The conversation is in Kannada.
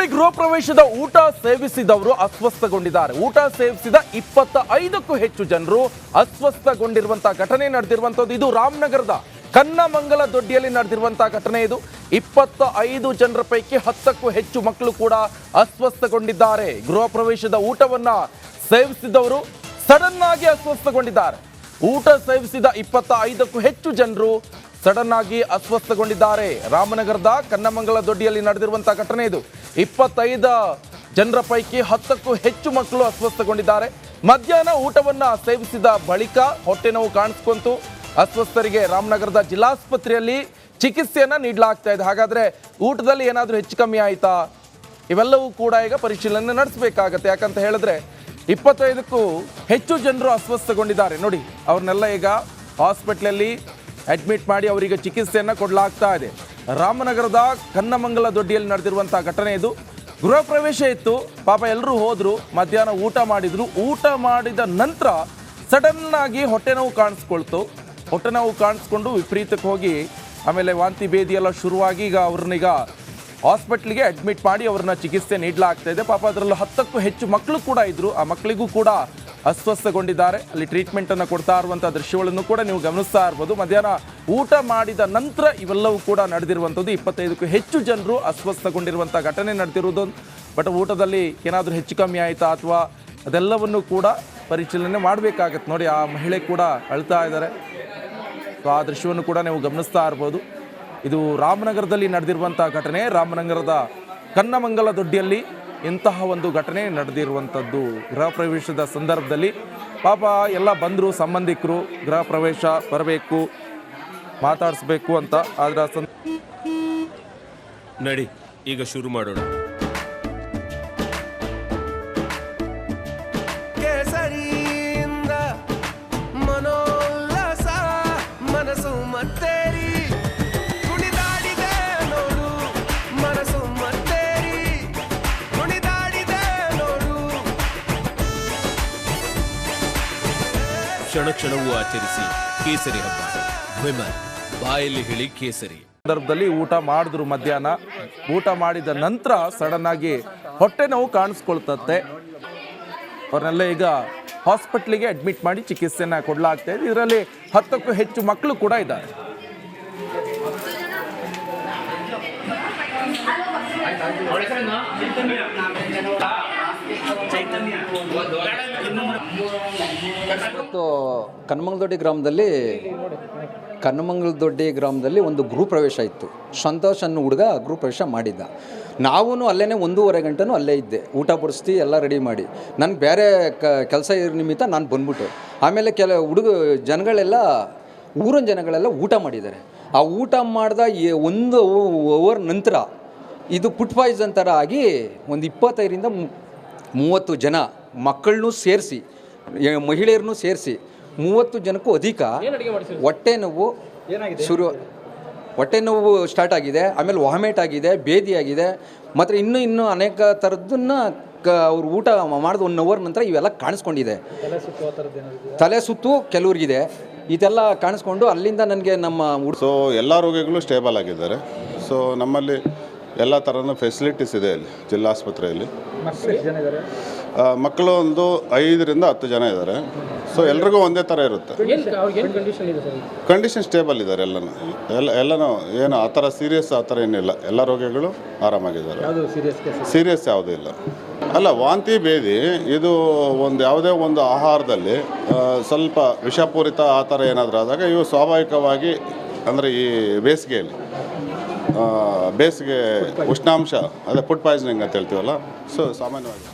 ನೋಡಿ ಗೃಹ ಪ್ರವೇಶದ ಊಟ ಸೇವಿಸಿದವರು ಅಸ್ವಸ್ಥಗೊಂಡಿದ್ದಾರೆ. ಊಟ ಸೇವಿಸಿದ ಇಪ್ಪತ್ತ ಐದಕ್ಕೂ ಹೆಚ್ಚು ಜನರು ಅಸ್ವಸ್ಥಗೊಂಡಿರುವಂತಹ ಘಟನೆ ನಡೆದಿರುವಂತದ್ದು ಇದು ರಾಮನಗರದ ಕನ್ನಮಂಗಲ ದೊಡ್ಡಿಯಲ್ಲಿ ನಡೆದಿರುವಂತಹ ಘಟನೆ ಇದು. ಇಪ್ಪತ್ತ ಐದು ಜನರ ಪೈಕಿ ಹತ್ತಕ್ಕೂ ಹೆಚ್ಚು ಮಕ್ಕಳು ಕೂಡ ಅಸ್ವಸ್ಥಗೊಂಡಿದ್ದಾರೆ. ಗೃಹ ಪ್ರವೇಶದ ಊಟವನ್ನ ಸೇವಿಸಿದವರು ಸಡನ್ ಆಗಿ ಅಸ್ವಸ್ಥಗೊಂಡಿದ್ದಾರೆ. ಊಟ ಸೇವಿಸಿದ ಇಪ್ಪತ್ತ ಐದಕ್ಕೂ ಹೆಚ್ಚು ಜನರು ಸಡನ್ ಆಗಿ ಅಸ್ವಸ್ಥಗೊಂಡಿದ್ದಾರೆ. ರಾಮನಗರದ ಕನ್ನಮಂಗಲ ದೊಡ್ಡಿಯಲ್ಲಿ ನಡೆದಿರುವಂತಹ ಘಟನೆ ಇದು. ಇಪ್ಪತ್ತೈದ ಜನರ ಪೈಕಿ ಹತ್ತಕ್ಕೂ ಹೆಚ್ಚು ಮಕ್ಕಳು ಅಸ್ವಸ್ಥಗೊಂಡಿದ್ದಾರೆ. ಮಧ್ಯಾಹ್ನ ಊಟವನ್ನ ಸೇವಿಸಿದ ಬಳಿಕ ಹೊಟ್ಟೆ ನೋವು ಕಾಣಿಸ್ಕೊಂತು. ಅಸ್ವಸ್ಥರಿಗೆ ರಾಮನಗರದ ಜಿಲ್ಲಾಸ್ಪತ್ರೆಯಲ್ಲಿ ಚಿಕಿತ್ಸೆಯನ್ನ ನೀಡಲಾಗ್ತಾ ಇದೆ. ಹಾಗಾದ್ರೆ ಊಟದಲ್ಲಿ ಏನಾದರೂ ಹೆಚ್ಚು ಕಮ್ಮಿ ಆಯ್ತಾ? ಇವೆಲ್ಲವೂ ಕೂಡ ಈಗ ಪರಿಶೀಲನೆ ನಡೆಸಬೇಕಾಗತ್ತೆ. ಯಾಕಂತ ಹೇಳಿದ್ರೆ ಇಪ್ಪತ್ತೈದಕ್ಕೂ ಹೆಚ್ಚು ಜನರು ಅಸ್ವಸ್ಥಗೊಂಡಿದ್ದಾರೆ. ನೋಡಿ, ಅವ್ರನ್ನೆಲ್ಲ ಈಗ ಹಾಸ್ಪಿಟ್ಲಲ್ಲಿ ಅಡ್ಮಿಟ್ ಮಾಡಿ ಅವರಿಗೆ ಚಿಕಿತ್ಸೆಯನ್ನು ಕೊಡಲಾಗ್ತಾ ಇದೆ. ರಾಮನಗರದ ಕನ್ನಮಂಗಲ ದೊಡ್ಡಿಯಲ್ಲಿ ನಡೆದಿರುವಂಥ ಘಟನೆ ಇದು. ಗೃಹ ಪ್ರವೇಶ ಇತ್ತು. ಪಾಪ ಎಲ್ಲರೂ ಹೋದ್ರು. ಮಧ್ಯಾಹ್ನ ಊಟ ಮಾಡಿದ್ರು. ಊಟ ಮಾಡಿದ ನಂತರ ಸಡನ್ ಆಗಿ ಹೊಟ್ಟೆ ನೋವು ಕಾಣಿಸ್ಕೊಳ್ತು. ಹೊಟ್ಟೆ ನೋವು ಕಾಣಿಸ್ಕೊಂಡು ವಿಪರೀತಕ್ಕೆ ಹೋಗಿ ಆಮೇಲೆ ವಾಂತಿ ಭೇದಿ ಎಲ್ಲ ಶುರುವಾಗಿ ಈಗ ಅವ್ರನ್ನೀಗ ಹಾಸ್ಪಿಟ್ಲಿಗೆ ಅಡ್ಮಿಟ್ ಮಾಡಿ ಅವ್ರನ್ನ ಚಿಕಿತ್ಸೆ ನೀಡಲಾಗ್ತಾ ಇದೆ. ಪಾಪ ಅದರಲ್ಲೂ ಹತ್ತಕ್ಕೂ ಹೆಚ್ಚು ಮಕ್ಕಳು ಕೂಡ ಇದ್ದರು ಆ ಮಕ್ಕಳಿಗೂ ಕೂಡ ಅಸ್ವಸ್ಥಗೊಂಡಿದ್ದಾರೆ. ಅಲ್ಲಿ ಟ್ರೀಟ್ಮೆಂಟ್ ಅನ್ನು ಕೊಡ್ತಾ ಇರುವಂಥ ದೃಶ್ಯಗಳನ್ನು ಕೂಡ ನೀವು ಗಮನಿಸ್ತಾ ಇರ್ಬೋದು. ಮಧ್ಯಾಹ್ನ ಊಟ ಮಾಡಿದ ನಂತರ ಇವೆಲ್ಲವೂ ಕೂಡ ನಡೆದಿರುವಂಥದ್ದು. ಇಪ್ಪತ್ತೈದಕ್ಕೂ ಹೆಚ್ಚು ಜನರು ಅಸ್ವಸ್ಥಗೊಂಡಿರುವಂಥ ಘಟನೆ ನಡೆದಿರುವುದು. ಬಟ್ ಊಟದಲ್ಲಿ ಏನಾದರೂ ಹೆಚ್ಚು ಕಮ್ಮಿ ಆಯಿತಾ ಅಥವಾ ಅದೆಲ್ಲವನ್ನು ಕೂಡ ಪರಿಶೀಲನೆ ಮಾಡಬೇಕಾಗತ್ತೆ. ನೋಡಿ, ಆ ಮಹಿಳೆ ಕೂಡ ಅಳ್ತಾ ಇದ್ದಾರೆ. ಆ ದೃಶ್ಯವನ್ನು ಕೂಡ ನೀವು ಗಮನಿಸ್ತಾ ಇರ್ಬೋದು. ಇದು ರಾಮನಗರದಲ್ಲಿ ನಡೆದಿರುವಂಥ ಘಟನೆ. ರಾಮನಗರದ ಕನ್ನಮಂಗಲ ದೊಡ್ಡಿಯಲ್ಲಿ ಇಂತಹ ಒಂದು ಘಟನೆ ನಡೆದಿರುವಂಥದ್ದು ಗೃಹ ಪ್ರವೇಶದ ಸಂದರ್ಭದಲ್ಲಿ ಪಾಪ ಎಲ್ಲ ಬಂದರು, ಸಂಬಂಧಿಕರು ಗೃಹ ಪ್ರವೇಶ ಬರಬೇಕು, ಮಾತಾಡಿಸ್ಬೇಕು ಅಂತ. ಆದರೆ ನಡಿ, ಈಗ ಶುರು ಮಾಡೋಣ. ಕ್ಷಣ ಕ್ಷಣವೂ ಆಚರಿಸಿ ಕೇಸರಿ ಹಬ್ಬ. ವಿಮಲ್ ಬಾಯಲ್ಲಿ ಹೇಳಿ ಕೇಸರಿ. ಸಂದರ್ಭದಲ್ಲಿ ಊಟ ಮಾಡಿದ್ರು ಮಧ್ಯಾಹ್ನ. ಊಟ ಮಾಡಿದ ನಂತರ ಸಡನ್ ಆಗಿ ಹೊಟ್ಟೆ ನೋವು ಕಾಣಿಸ್ಕೊಳ್ತತ್ತೆ. ಅವ್ರನ್ನೆಲ್ಲ ಈಗ ಹಾಸ್ಪಿಟ್ಲಿಗೆ ಅಡ್ಮಿಟ್ ಮಾಡಿ ಚಿಕಿತ್ಸೆನ ಕೊಡಲಾಗ್ತಾ ಇದೆ. ಇದರಲ್ಲಿ ಹತ್ತಕ್ಕೂ ಹೆಚ್ಚು ಮಕ್ಕಳು ಕೂಡ ಇದ್ದಾರೆ. ಇವತ್ತು ಕನ್ನಮಂಗಲದೊಡ್ಡಿ ಗ್ರಾಮದಲ್ಲಿ ಕನ್ನಮಂಗಲದೊಡ್ಡಿ ಗ್ರಾಮದಲ್ಲಿ ಒಂದು ಗೃಹ ಪ್ರವೇಶ ಇತ್ತು. ಸಂತೋಷ್ ಅನ್ನೋ ಹುಡುಗ ಗೃಹ ಪ್ರವೇಶ ಮಾಡಿದ್ದ. ನಾವೂ ಅಲ್ಲೇ ಒಂದೂವರೆ ಗಂಟೆನೂ ಅಲ್ಲೇ ಇದ್ದೆ. ಊಟ ಬಡಿಸ್ತಿ, ಎಲ್ಲ ರೆಡಿ ಮಾಡಿ. ನನಗೆ ಬೇರೆ ಕ, ಕೆಲಸ ಇರೋ ನಿಮಿತ್ತ ನಾನು ಬಂದ್ಬಿಟ್ಟು. ಆಮೇಲೆ ಕೆಲ ಹುಡುಗ, ಜನಗಳೆಲ್ಲ, ಊರಿನ ಜನಗಳೆಲ್ಲ ಊಟ ಮಾಡಿದ್ದಾರೆ. ಆ ಊಟ ಮಾಡಿದ ಒಂದು ಓವರ್ ನಂತರ ಇದು ಫುಡ್ ಪಾಯ್ಸನ್ ಥರ ಆಗಿ ಒಂದು ಇಪ್ಪತ್ತೈದರಿಂದ ಮೂವತ್ತು ಜನ ಮಕ್ಕಳನ್ನೂ ಸೇರಿಸಿ ಮಹಿಳೆಯರನ್ನೂ ಸೇರಿಸಿ ಮೂವತ್ತು ಜನಕ್ಕೂ ಅಧಿಕ ಹೊಟ್ಟೆ ನೋವು ಶುರು ಹೊಟ್ಟೆ ನೋವು ಸ್ಟಾರ್ಟ್ ಆಗಿದೆ ಆಮೇಲೆ ವಾಮಿಟ್ ಆಗಿದೆ ಭೇದಿ ಆಗಿದೆ ಮತ್ತು ಇನ್ನೂ ಇನ್ನೂ ಅನೇಕ ಥರದ್ದನ್ನು ಕ ಅವ್ರು ಊಟ ಮಾಡಿದ ಒನ್ ಅವರ್ ನಂತರ ಇವೆಲ್ಲ ಕಾಣಿಸ್ಕೊಂಡಿದೆ. ತಲೆ ಸುತ್ತು ಕೆಲವ್ರಿಗಿದೆ. ಇದೆಲ್ಲ ಕಾಣಿಸ್ಕೊಂಡು ಅಲ್ಲಿಂದ ನನಗೆ ನಮ್ಮ ಸೊ ಎಲ್ಲ ರೋಗಿಗಳು ಸ್ಟೇಬಲ್ ಆಗಿದ್ದಾರೆ. ಸೊ ನಮ್ಮಲ್ಲಿ ಎಲ್ಲ ಥರನೂ ಫೆಸಿಲಿಟೀಸ್ ಇದೆ ಇಲ್ಲಿ ಜಿಲ್ಲಾಸ್ಪತ್ರೆಯಲ್ಲಿ. ಆಸ್ಪತ್ರೆಯಲ್ಲಿ ಮಕ್ಕಳು ಒಂದು ಐದರಿಂದ ಹತ್ತು ಜನ ಇದ್ದಾರೆ ಸೊ ಎಲ್ರಿಗೂ ಒಂದೇ ಥರ ಇರುತ್ತೆ. ಕಂಡೀಷನ್ ಸ್ಟೇಬಲ್ ಇದ್ದಾರೆ ಎಲ್ಲನೂ. ಎಲ್ಲ ಎಲ್ಲನೂ ಏನು ಆ ಥರ ಸೀರಿಯಸ್ ಆ ಥರ ಏನಿಲ್ಲ. ಎಲ್ಲ ರೋಗಿಗಳು ಆರಾಮಾಗಿದ್ದಾರೆ. ಸೀರಿಯಸ್ ಯಾವುದೂ ಇಲ್ಲ. ಅಲ್ಲ ವಾಂತಿ ಭೇದಿ ಇದು ಒಂದು ಯಾವುದೇ ಒಂದು ಆಹಾರದಲ್ಲಿ ಸ್ವಲ್ಪ ವಿಷಪೂರಿತ ಆ ಥರ ಏನಾದರೂ ಆದಾಗ ಇವು ಸ್ವಾಭಾವಿಕವಾಗಿ ಅಂದರೆ ಈ ಬೇಸಿಗೆಯಲ್ಲಿ. ಬೇಸಿಗೆ ಉಷ್ಣಾಂಶ ಅದೇ ಫುಡ್ ಪಾಯ್ಸನಿಂಗ್ ಅಂತ ಹೇಳ್ತೀವಲ್ಲ ಸೊ ಸಾಮಾನ್ಯವಾಗಿ.